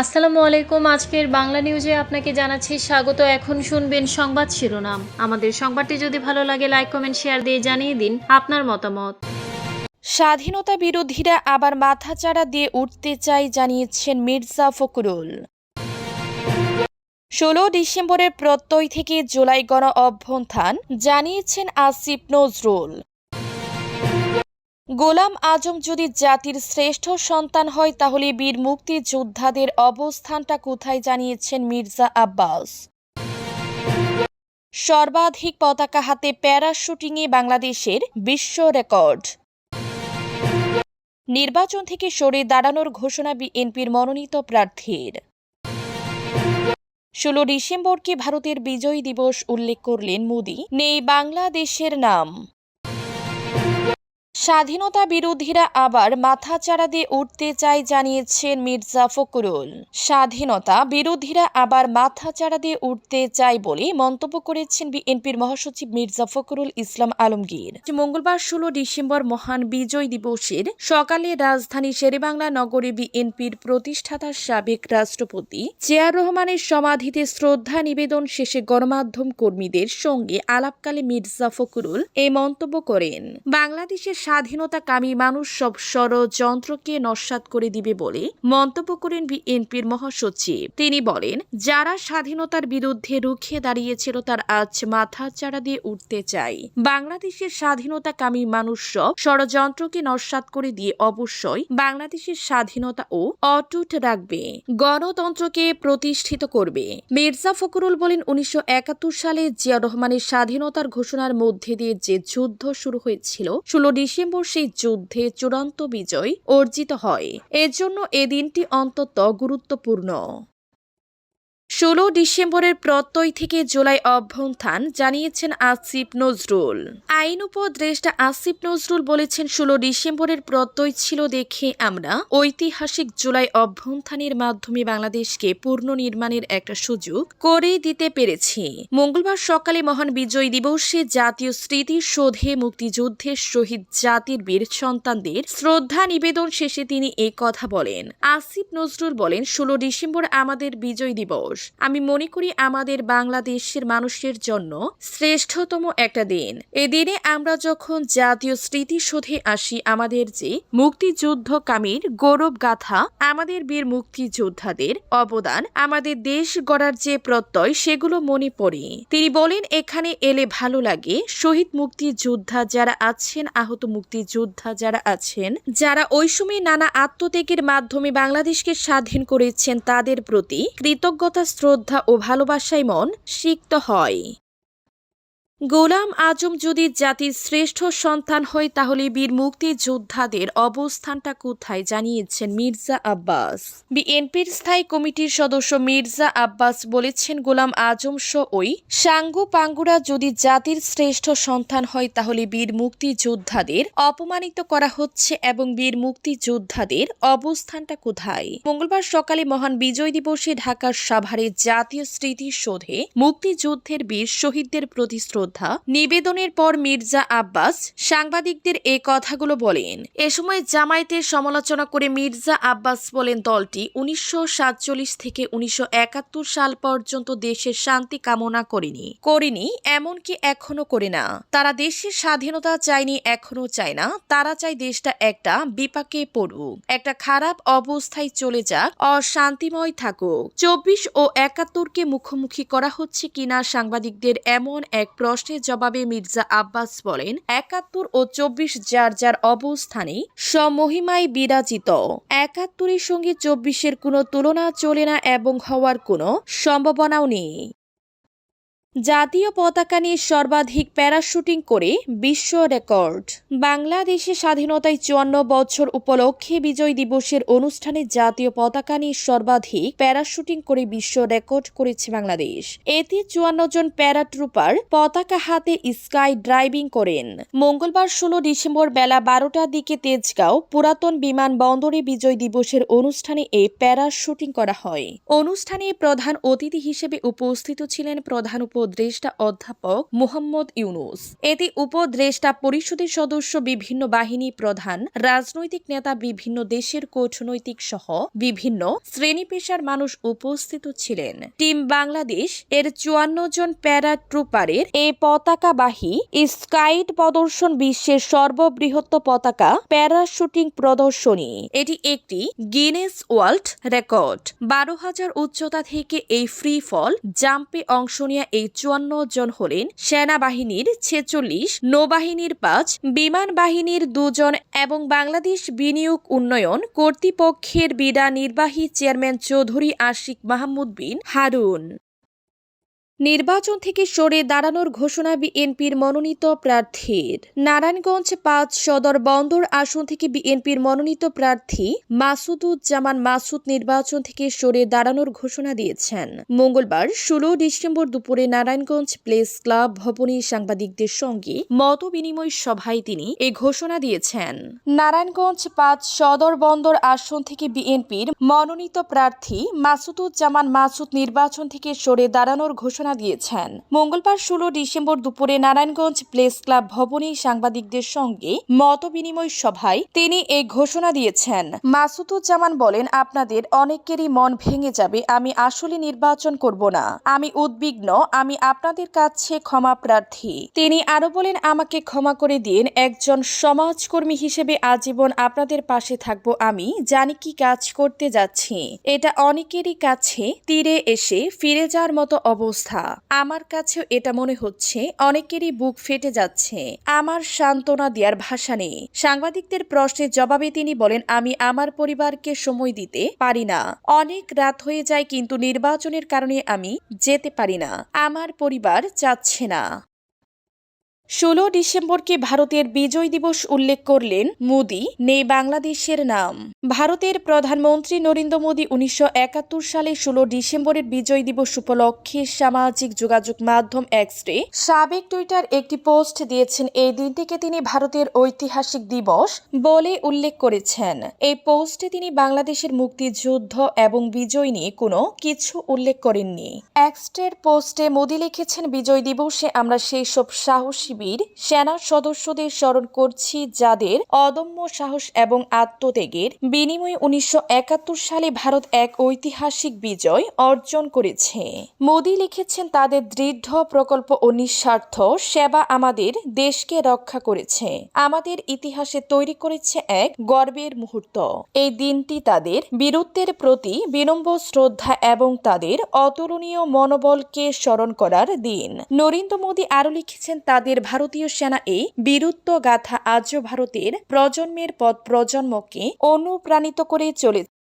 আসসালামু আলাইকুম। আজকের বাংলা নিউজে আপনাকে জানাচ্ছি স্বাগত। এখন শুনবেন সংবাদ শিরোনাম। আমাদের সংবাদটি যদি ভালো লাগে লাইক কমেন্ট শেয়ার দিয়ে জানিয়ে দিন আপনার মতামত। স্বাধীনতা বিরোধীরা আবার মাথাচাড়া দিয়ে উঠতে চাই জানিয়েছেন মির্জা ফখরুল। ষোলো ডিসেম্বরের প্রত্যয় থেকে জুলাই গণ অভ্যন্থান জানিয়েছেন আসিফ নজরুল। গোলাম আজম যদি জাতির শ্রেষ্ঠ সন্তান হয়, তাহলে বীর মুক্তিযোদ্ধাদের অবস্থানটা কোথায় জানিয়েছেন মির্জা আব্বাস? সর্বাধিক পতাকা হাতে প্যারাশুটিংয়ে বাংলাদেশের বিশ্ব রেকর্ড। নির্বাচন থেকে সরে দাঁড়ানোর ঘোষণা বিএনপির মনোনীত প্রার্থীর। ষোলো ডিসেম্বরকে ভারতের বিজয় দিবস উল্লেখ করলেন মোদি। নেই বাংলাদেশের নাম। স্বাধীনতা বিরোধীরা আবার মাথাচাড়া দিয়ে উঠতে চায়, জানিয়েছেন মির্জা ফখরুল। স্বাধীনতা বিরোধীরা আবার মাথাচাড়া দিয়ে উঠতে চায় বলে মন্তব্য করেছেন বিএনপির মহাসচিব মির্জা ফখরুল ইসলাম আলমগীর। মঙ্গলবার ষোলো ডিসেম্বর মহান বিজয় দিবসের সকালে রাজধানী শেরেবাংলা নগরে বিএনপির প্রতিষ্ঠাতা সাবেক রাষ্ট্রপতি জিয়ার রহমানের সমাধিতে শ্রদ্ধা নিবেদন শেষে গণমাধ্যম কর্মীদের সঙ্গে আলাপকালে মির্জা ফখরুল এই মন্তব্য করেন। বাংলাদেশের স্বাধীনতাকামী মানুষ সব ষড়যন্ত্রকে নস্বাত করে দিবে বলে মন্তব্য করেন বিএনপির মহাসচিব। তিনি বলেন, যারা স্বাধীনতার বিরুদ্ধে রুখে দাঁড়িয়েছিল তার আজ মাথা চাড়া দিয়ে উঠতে চাই। বাংলাদেশের স্বাধীনতাকামী মানুষ সব ষড়যন্ত্রকে নস্বাত করে দিয়ে অবশ্যই বাংলাদেশের স্বাধীনতা ও অটুট রাখবে, গণতন্ত্রকে প্রতিষ্ঠিত করবে। মির্জা ফখরুল বলেন, উনিশশো একাত্তর সালে জিয়া রহমানের স্বাধীনতার ঘোষণার মধ্যে দিয়ে যে যুদ্ধ শুরু হয়েছিল, ষোলো ডিসেম্বর সেই যুদ্ধে চূড়ান্ত বিজয় অর্জিত হয়। এজন্য এ দিনটি অন্তত গুরুত্বপূর্ণ। ষোলো ডিসেম্বরের প্রত্যয় থেকে জুলাই অভ্যন্থান জানিয়েছেন আসিফ নজরুল। আইন উপদেষ্টা আসিফ নজরুল বলেছেন, ষোলো ডিসেম্বরের প্রত্যয় ছিল দেখে আমরা ঐতিহাসিক জুলাই অভ্যন্থানের মাধ্যমে বাংলাদেশকে পুনর্নির্মাণের একটা সুযোগ করে দিতে পেরেছি। মঙ্গলবার সকালে মহান বিজয় দিবসে জাতীয় স্মৃতিসৌধে মুক্তিযুদ্ধের শহীদ জাতির বীর সন্তানদের শ্রদ্ধা নিবেদন শেষে তিনি এই কথা বলেন। আসিফ নজরুল বলেন, ষোলো ডিসেম্বর আমাদের বিজয় দিবস। আমি মনে করি আমাদের বাংলাদেশের মানুষের জন্য শ্রেষ্ঠতম একটা দিন। এদিনে আমরা যখন জাতীয় স্মৃতিসৌধে আসি, আমাদের যে মুক্তিযুদ্ধকামীর গৌরব গাথা, আমাদের বীর মুক্তিযোদ্ধাদের অবদান, আমাদের দেশ গড়ার যে প্রত্যয়, সেগুলো মনে পড়ে। তিনি বলেন, এখানে এলে ভালো লাগে। শহীদ মুক্তিযোদ্ধা যারা আছেন, আহত মুক্তিযোদ্ধা যারা আছেন, যারা ওই সময় নানা আত্মত্যাগের মাধ্যমে বাংলাদেশকে স্বাধীন করেছেন, তাদের প্রতি কৃতজ্ঞতা শ্রদ্ধা ও ভালোবাসায় মন সিক্ত হয়। গোলাম আজম যদি জাতির শ্রেষ্ঠ সন্তান হয়, তাহলে বীর মুক্তিযোদ্ধাদের অবস্থানটা কোথায় জানিয়েছেন মির্জা আব্বাস। বিএনপির স্থায়ী কমিটির সদস্য মির্জা আব্বাস বলেছেন, গোলাম আজম ওই সাঙ্গু পাঙ্গুরা যদি জাতির শ্রেষ্ঠ সন্তান হয়, তাহলে বীর মুক্তিযোদ্ধাদের অপমানিত করা হচ্ছে এবং বীর মুক্তিযোদ্ধাদের অবস্থানটা কোথায়? মঙ্গলবার সকালে মহান বিজয় দিবসে ঢাকার সাভারে জাতীয় স্মৃতিসৌধে মুক্তিযুদ্ধের বীর শহীদদের প্রতি শ্রদ্ধা, নিবেদনের পর মির্জা আব্বাস সাংবাদিকদের এ কথাগুলো বলেন। এ সময় জামায়াতের সমালোচনা করে মির্জা আব্বাস বলেন, দলটি উনিশশো সাতচল্লিশ থেকে উনিশশো একাত্তর সাল পর্যন্ত দেশের শান্তি কামনা করেনি। করেনি এমনকি এখনও করে না। তারা দেশের স্বাধীনতা চায়নি, এখনও চায় না। তারা চায় দেশটা একটা বিপাকে পড়ুক, একটা খারাপ অবস্থায় চলে যাক, অশান্তিময় থাকুক। চব্বিশ ও একাত্তরকে মুখোমুখি করা হচ্ছে কিনা সাংবাদিকদের এমন এক প্রশ্নের জবাবে মির্জা আব্বাস বলেন, একাত্তর ও চব্বিশ যার যার অবস্থানে সমহিমায় বিরাজিত। একাত্তরের সঙ্গে চব্বিশের কোনো তুলনা চলে না এবং হওয়ার কোনো সম্ভাবনাও নেই। জাতীয় পতাকা নিয়ে সর্বাধিক প্যারাশুটিং করে বিশ্ব রেকর্ড। বাংলাদেশে স্বাধীনতায় চুয়ান্ন বছর উপলক্ষে বিজয় দিবসের অনুষ্ঠানে জাতীয় পতাকা নিয়ে সর্বাধিক প্যারাশুটিং করে বিশ্ব রেকর্ড করেছে বাংলাদেশ। এতে চুয়ান্ন জন প্যারাট্রুপার পতাকা হাতে স্কাই ড্রাইভিং করেন। মঙ্গলবার ষোলো ডিসেম্বর বেলা বারোটার দিকে তেজগাঁও পুরাতন বিমানবন্দরে বিজয় দিবসের অনুষ্ঠানে এই প্যারাশুটিং করা হয়। অনুষ্ঠানে প্রধান অতিথি হিসেবে উপস্থিত ছিলেন প্রধান উপ উপদেষ্টা অধ্যাপক মুহাম্মদ ইউনুস। এতে উপদেষ্টা পরিষদের সদস্য বিভিন্ন বাহিনী প্রধান, রাজনৈতিক নেতা বিভিন্ন দেশের কূটনৈতিক সহ বিভিন্ন শ্রেণি পেশার মানুষ উপস্থিত ছিলেন। টিম বাংলাদেশ এর চুয়ান্ন জন প্যারা ট্রুপারের এই পতাকাবাহী স্কাইট প্রদর্শন বিশ্বের সর্ববৃহৎ পতাকা প্যারাশুটিং প্রদর্শনী। এটি একটি গিনেস ওয়ার্ল্ড রেকর্ড। বারো হাজার উচ্চতা থেকে এই ফ্রি ফল জাম্পে অংশ নেওয়া এই চুয়ান্ন জন হলেন সেনাবাহিনীর ছেচল্লিশ, নৌবাহিনীর পাঁচ, বিমান বাহিনীর দুজন এবং বাংলাদেশ বিনিয়োগ উন্নয়ন কর্তৃপক্ষের বিডা নির্বাহী চেয়ারম্যান চৌধুরী আশিক মাহমুদ বিন হারুন। নির্বাচন থেকে সরে দাঁড়ানোর ঘোষণা বিএনপির মনোনীত প্রার্থীর নারায়ণগঞ্জ পাঁচ সদর বন্দর আসন থেকে বিএনপির মনোনীত প্রার্থী মাসুদুজ্জামান মাসুদ নির্বাচন থেকে সরে দাঁড়ানোর ঘোষণা দিয়েছেন। মঙ্গলবার ষোলো ডিসেম্বর দুপুরে নারায়ণগঞ্জ প্লেস ক্লাব ভবনে সাংবাদিকদের সঙ্গে মত বিনিময় সভায় তিনি এ ঘোষণা দিয়েছেন। নারায়ণগঞ্জ পাঁচ সদর বন্দর আসন থেকে বিএনপির মনোনীত প্রার্থী মাসুদুজ্জামান মাসুদ নির্বাচন থেকে সরে দাঁড়ানোর ঘোষণা দিয়েছেন। মঙ্গলবার ষোলো ডিসেম্বর দুপুরে নারায়ণগঞ্জ প্লেস ক্লাব ভবনে সাংবাদিকদের সঙ্গে মত বিনিময় সভায় তিনি এই ঘোষণা দিয়েছেন। মাসুদুজ্জামান বলেন, আপনাদের অনেকেরই মন ভেঙে যাবে, আমি আসলে নির্বাচন করব না। আমি উদ্বিগ্ন, আমি আপনাদের কাছে ক্ষমা প্রার্থী। তিনি আরও বলেন, আমাকে ক্ষমা করে দিন, একজন সমাজকর্মী হিসেবে আজীবন আপনাদের পাশে থাকব আমি, জানি কি কাজ করতে যাচ্ছি। এটা অনেকেরই কাছে তীরে এসে ফিরে যাওয়ার মতো অবস্থা। আমার কাছেও এটা মনে হচ্ছে, অনেকেরই বুক ফেটে যাচ্ছে। আমার সান্ত্বনা দেওয়ার ভাষা নেই। সাংবাদিকদের প্রশ্নের জবাবে তিনি বলেন, আমি আমার পরিবারকে সময় দিতে পারি না। অনেক রাত হয়ে যায়, কিন্তু নির্বাচনের কারণে আমি যেতে পারি না। আমার পরিবার চাচ্ছে না। ষোলো ডিসেম্বরকে ভারতের বিজয় দিবস উল্লেখ করলেন মোদি নেই বাংলাদেশের নাম। ভারতের প্রধানমন্ত্রী নরেন্দ্র মোদী উনিশশো একাত্তর সালে ষোলো ডিসেম্বরের বিজয় দিবস উপলক্ষে সামাজিক যোগাযোগ মাধ্যম এক্সরে সাবেক টুইটার একটি পোস্ট দিয়েছেন, এই দিনটিকে তিনি ভারতের ঐতিহাসিক দিবস বলে উল্লেখ করেছেন। এই পোস্টে তিনি বাংলাদেশের মুক্তিযুদ্ধ এবং বিজয় নিয়ে কোনো কিছু উল্লেখ করেননি। এক্সট্রের পোস্টে মোদি লিখেছেন, বিজয় দিবসে আমরা সেই সব সাহসী বীর সেনা সদস্যদের স্মরণ করছি যাদের অদম্য সাহস এবং আত্মত্যাগের বিনিময়ে উনিশশো একাত্তর সালে ভারত এক ঐতিহাসিক বিজয় অর্জন করেছে। মোদী লিখেছেন, তাদের দৃঢ় প্রকল্প ও নিঃস্বার্থ সেবা আমাদের দেশকে রক্ষা করেছে। আমাদের ইতিহাসে তৈরি করেছে এক গর্বের মুহূর্ত। এই দিনটি তাদের বীরত্বের প্রতি বিনম্র শ্রদ্ধা এবং তাদের অতুলনীয় মনোবলকে স্মরণ করার দিন। নরেন্দ্র মোদী আরও লিখেছেন, তাদের ভারতীয় সেনা এই বীরত্ব গাথা আজও ভারতের প্রজন্মের পদ প্রজন্মকে অনুপ্রাণিত করে চলেছে